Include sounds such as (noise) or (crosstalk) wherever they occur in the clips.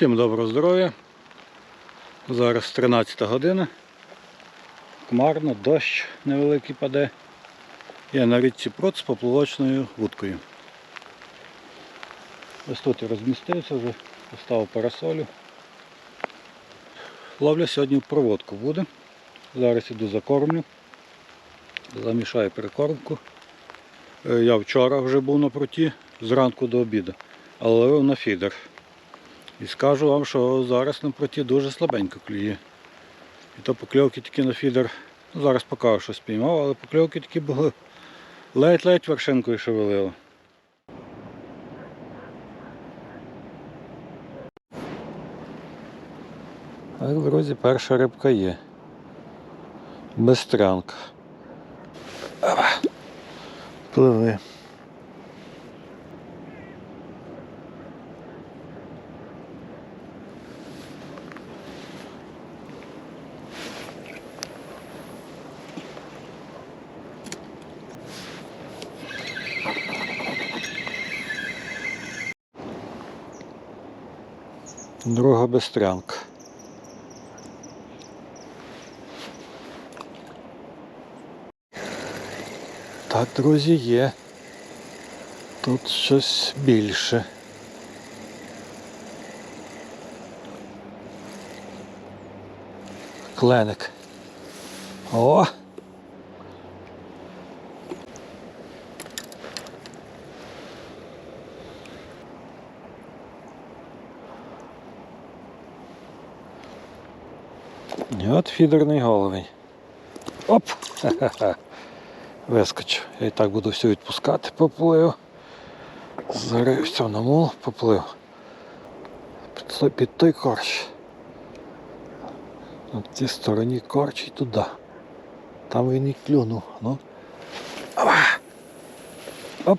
Всім доброго здоров'я. Зараз 13 година. Хмарно, дощ невеликий паде. Я на річці Прот з поплавочною вудкою. Ось тут я розмістився, вже поставив парасолю. Ловля сьогодні проводку буде. Зараз іду закормлю. Замішаю перекормку. Е, Я вчора вже був на проті зранку до обіду, але ловив на фідер. І скажу вам, що зараз на проті дуже слабенько клює. І то покльовки тільки на фідер. Ну, зараз покажу, що спіймав, але покльовки такі були ледь-ледь вершинкою шевелило. Так, друзі, перша рибка є. Бестрянка. Пливи. Друга бестрянка. Так, друзі, є. Тут щось більше. Кленик. О! От фідерний головень. Оп! Ха-ха-ха. (laughs) Вискочив. Я і так буду все відпускати, поплив. Зарився на мул, поплив. Під, під той корч. На цій стороні корч і туди. Там він і клюнув. Ну. Оп!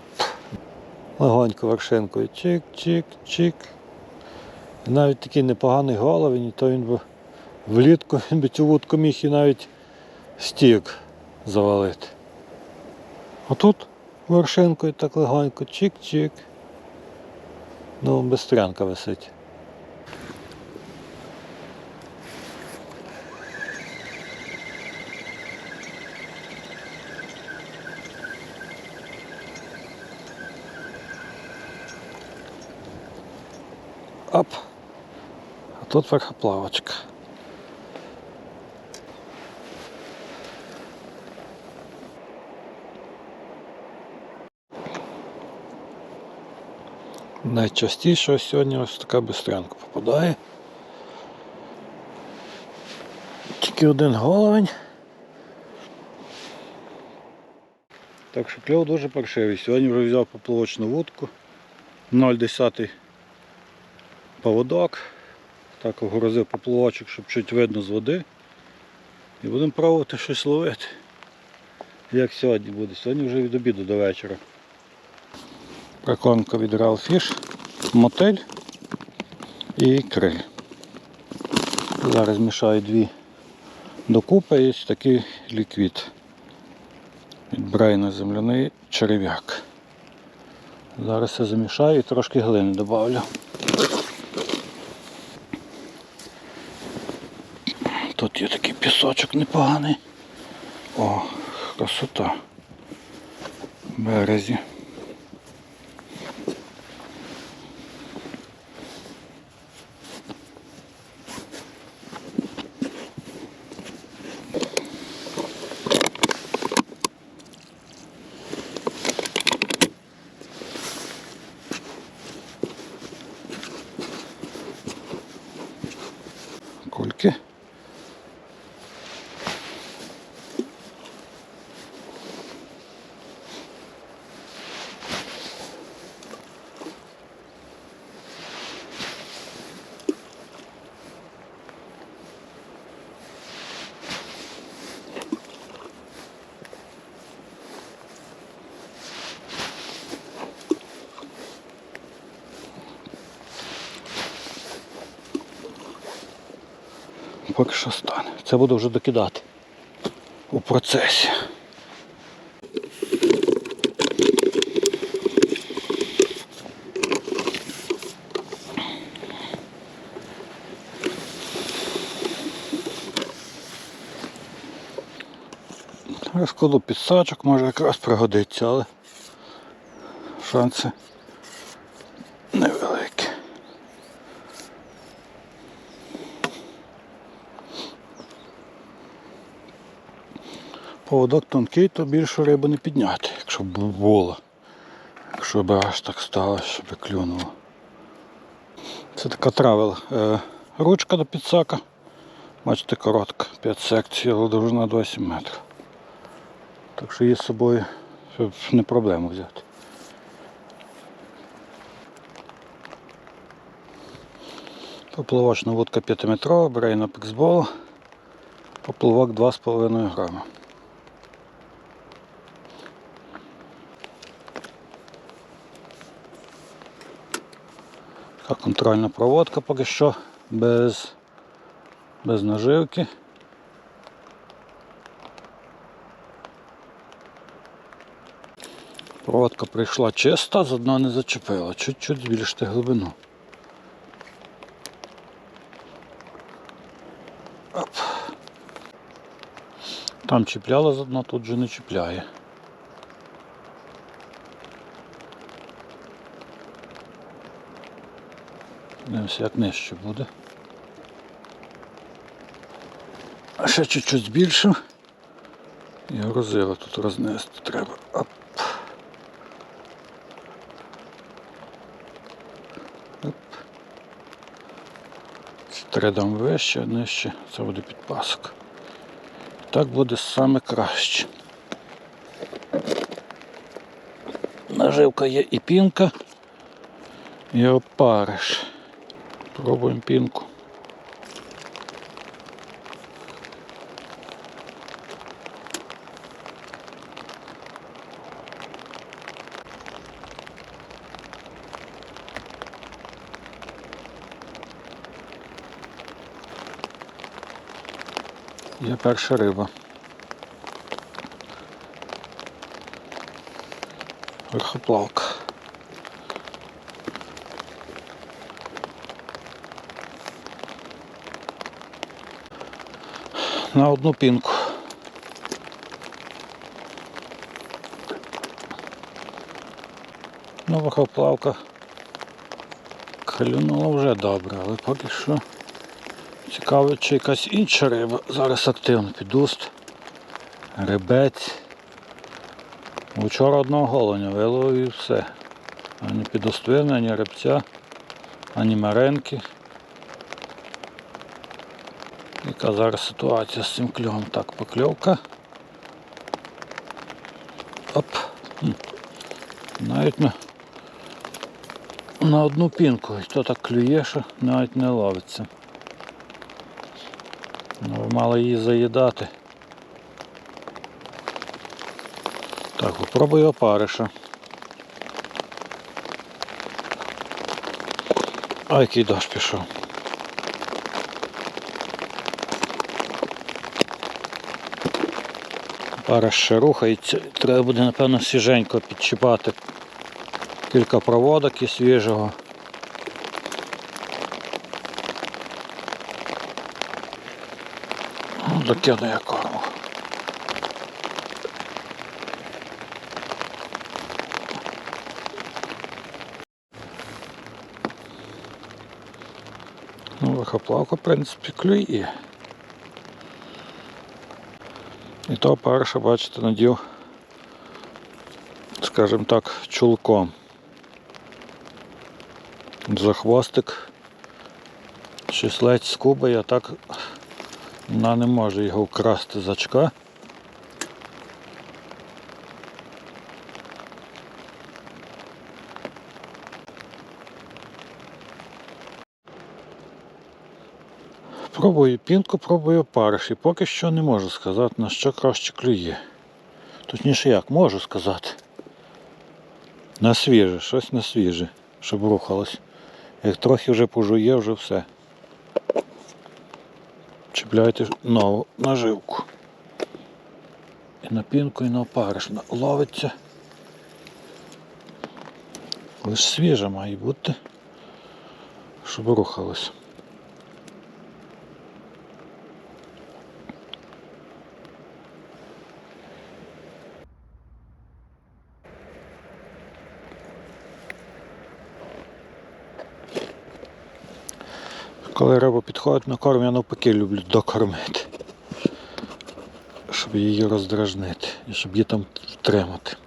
Легонько вершинкою. Чик-чик-чик. Навіть такий непоганий головень, то він би влітку (laughs) він би цю вудку міг і навіть стік завалити. А тут вершинкою так легонько, чик-чик. Ну, бестрянка висить. Оп. А тут верхоплавочка. Найчастіше сьогодні ось така бистрянка попадає. Тільки один головень. Так що кльов дуже паршивий. Сьогодні вже взяв поплавочну вудку 0,10 поводок. Так огорозив поплавочок, щоб чуть видно з води. І будемо пробувати щось ловити. Як сьогодні буде. Сьогодні вже від обіду до вечора. Прикормка від Real Fish, мотель і ікри. Зараз мішаю дві докупи ось такий ліквід. Від Брайна земляний черев'як. Зараз я замішаю і трошки глини додавлю. Тут є такий пісочок непоганий. О, красота. Березі. поки що стане. Це буду вже докидати у процесі. Розкладу підсачок, може якраз пригодиться, але шанси невеликі. Поводок тонкий, то більше риби не підняти, якщо б було. Якщо б аж так сталося, щоб клюнуло. Це така травел. Е, ручка до підсака. Бачите, коротка, 5 секцій, але довжина 27 метрів. Так що її з собою не проблема взяти. Поплавочна вудка 5-метрова, бере на піксбол. Поплавок 2,5 грама. Така контрольна проводка поки що без, без наживки. Проводка прийшла чиста, з дна не зачепила, чуть-чуть збільшити глибину. Оп. Там чіпляло з дна, тут же не чіпляє. Дивимося, як нижче буде. А ще чуть-чуть збільшив. І грозило тут рознести треба. Оп. Оп. Три вище, нижче це буде підпасок. Так буде саме краще. Наживка є і пінка, і опариш. Пробуємо пінку. Є перша риба. Верхоплавка. На одну пінку. Ну, верхоплавка клюнула вже добре, але поки що цікаво, чи якась інша риба. Зараз активно підуст, рибець. Вчора одного голоня виловив і все. Ані підоствини, ані рибця, ані маренки. Яка зараз ситуація з цим кльовом? Так, покльовка. Оп. Навіть на, на одну пінку. І то так клює, що навіть не ловиться. Ну, ви мали її заїдати. Так, попробую опариша. А який дощ пішов. Пара ще рухається. Треба буде, напевно, свіженько підчіпати кілька проводок і свіжого. Ну, Докидає корму. Ну, лихоплавка, в принципі, клює. І то перше, бачите, надів, скажімо так, чулком. За хвостик щось ледь скубає, а так вона не може його вкрасти з очка. Пробую пінку, пробую париш і поки що не можу сказати, на що краще клює. Точніше як, можу сказати. На свіже, щось на свіже, щоб рухалось. Як трохи вже пожує, вже все. Чіпляйте нову наживку. І на пінку, і на опариш ловиться. Лише свіже має бути, щоб рухалось. Коли риба підходить на корм, я навпаки люблю докормити. Щоб її роздражнити і щоб її там втримати.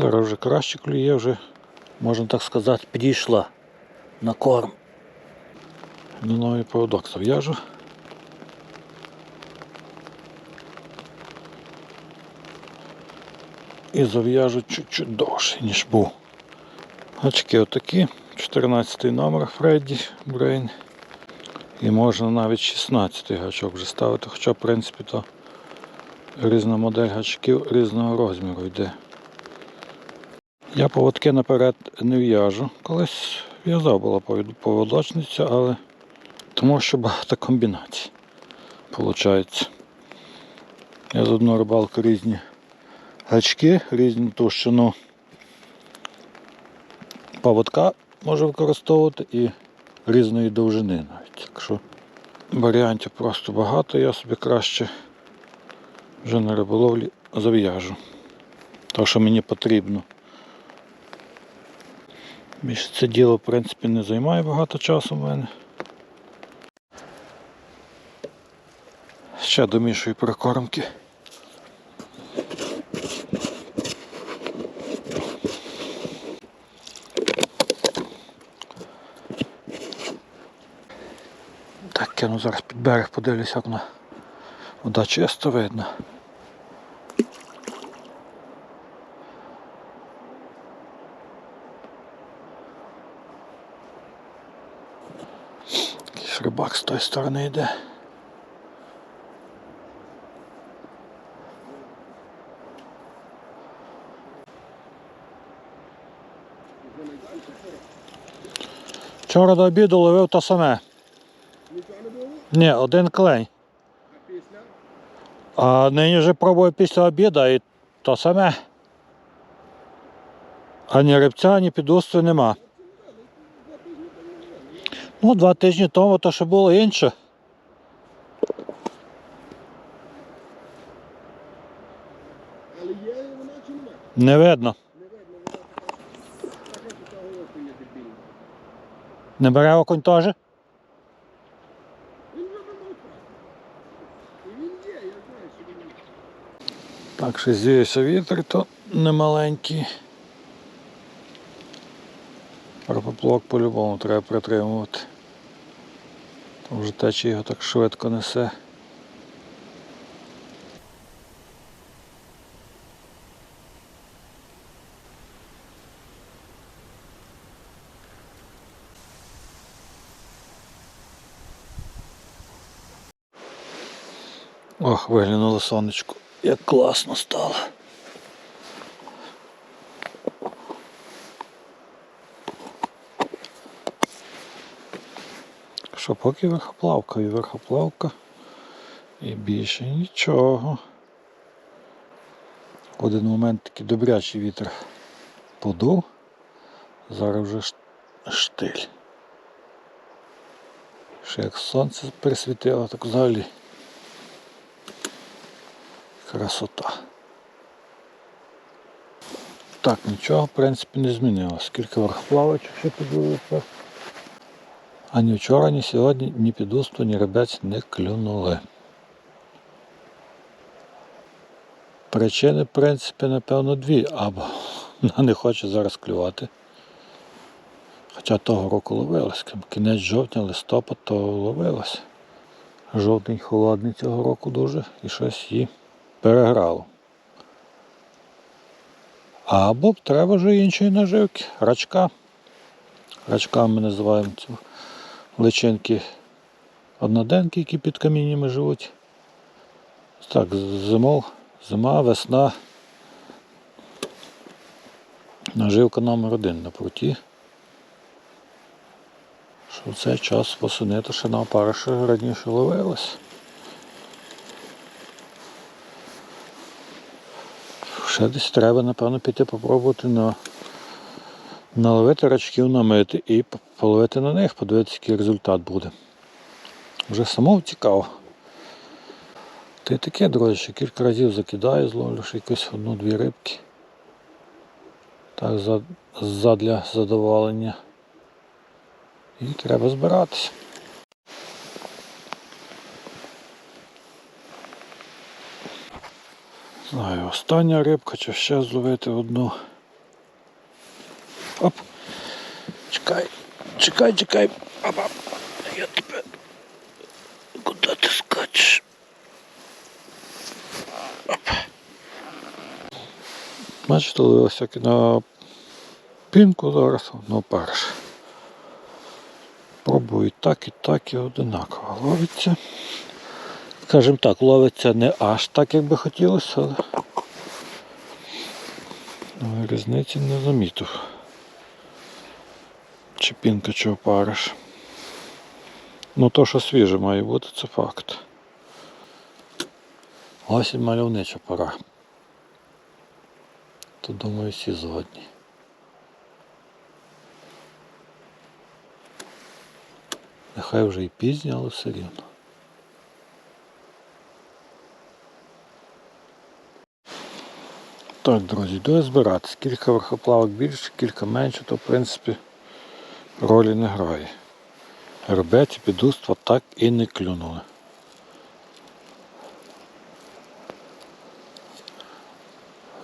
Зараз вже краще клює, вже, можна так сказати, підійшла на корм. На новий поводок зав'яжу. І зав'яжу чуть-чуть довше, ніж був. Гачки отакі. 14 номер Фредді Брейн. І можна навіть 16 гачок вже ставити, хоча в принципі то різна модель гачків різного розміру йде. Я поводки наперед не в'яжу. Колись в'язав була поводочниця, але тому що багато комбінацій. Получається. Я з одного рибалки різні гачки, різну товщину поводка можу використовувати і різної довжини навіть. Якщо варіантів просто багато, я собі краще вже на риболовлі зав'яжу. То, що мені потрібно. Більше це діло, в принципі, не займає багато часу в мене. Ще домішую прикормки. Так, кину зараз під берег, подивлюся, як вона вода чисто видно. Рибак з тої сторони йде. Вчора до обіду ловив те саме. Ні, один клень. А нині вже пробую після обіду і то саме. Ані рибця, ані підусту нема. Ну, два тижні тому то ще було інше. Але є вона чи нема? Не видно. Не видно, вона така. Не бере окунь теж? Він вже. І він є, я знаю, що він. Так, що зіється вітер, то немаленький. Рапоплок по-любому треба притримувати. Там вже течія його так швидко несе. Ох, виглянуло сонечко. Як класно стало. Що поки верхоплавка і верхоплавка. І більше нічого. В один момент такий добрячий вітер подув. Зараз вже штиль. Ще як сонце присвітило, так взагалі. Красота. Так, нічого, в принципі, не змінилося. Скільки верхоплавочок ще подивитися. Ані вчора, ні сьогодні, ні підусту, ні ребець не клюнули. Причини, в принципі, напевно, дві. Або вона не хоче зараз клювати. Хоча того року ловилось. Кінець жовтня, листопад, то ловилось. Жовтень холодний цього року дуже і щось її переграло. Або треба вже іншої наживки. Рачка. Рачками ми називаємо цю личинки одноденки, які під каміннями живуть. Так, зимов, зима, весна. Наживка номер один на пруті. Що в цей час восени то ще на опариша раніше ловилось. Ще десь треба, напевно, піти попробувати на наловити рачків намити і половити на них, подивитися, який результат буде. Вже самому цікаво. Та й таке, друзі, що кілька разів закидаю, зловлю ще якусь одну-дві рибки. Так, задля задоволення. І треба збиратися. Знаю, остання рибка, чи ще зловити одну. Оп. Чекай, чекай, чекай. Опа. Я тебе. Куди ти скачеш? Оп. Бачите, ловилося як на пінку зараз, на опариш. Пробую і так, і так, і одинаково ловиться. Скажімо так, ловиться не аж так, як би хотілося, але, але різниці не замітив. Чи пінка, чи опариш. Ну то, що свіже має бути, це факт. І мальовнича пора. То думаю, всі згодні. Нехай вже і пізня, але все рівно. Так, друзі, йду збиратись. Кілька верхоплавок більше, кілька менше, то в принципі ролі не грає. Робець і підуства так і не клюнули.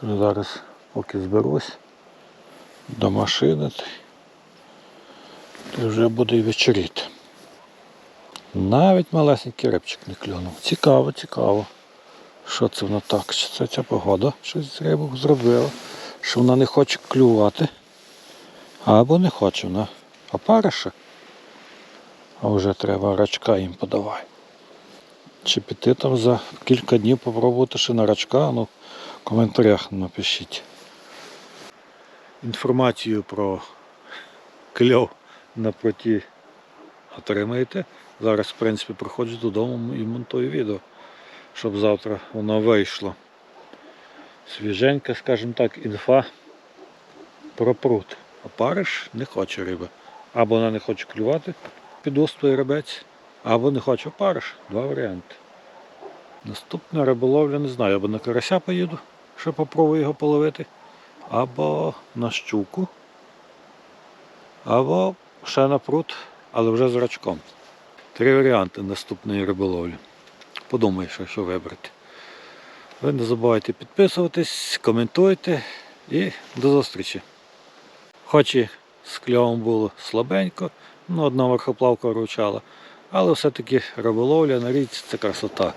Зараз, поки зберусь до машини, то вже буде і вечоріти. Навіть малесенький рибчик не клюнув. Цікаво, цікаво. Що це воно так? Чи це ця погода щось з рибок зробила? Що вона не хоче клювати. Або не хоче вона опариша. А вже треба рачка їм подавай. Чи піти там за кілька днів попробувати ще на рачка, ну в коментарях напишіть. Інформацію про кльов на проті отримаєте. Зараз, в принципі, приходжу додому і монтую відео, щоб завтра воно вийшло. Свіженька, скажімо так, інфа про пруд. Опариш не хоче риби. Або вона не хоче клювати під острий рибець, або не хоче опариш. Два варіанти. Наступна риболовля не знаю, або на карася поїду, щоб попробую його половити, або на щуку, або ще на пруд, але вже з рачком. Три варіанти наступної риболовлі. Подумай, що, що вибрати. Ви не забувайте підписуватись, коментуйте і до зустрічі. Хоч і з кльовом було слабенько, ну одна верхоплавка вручала, але все-таки риболовля на річці це красота.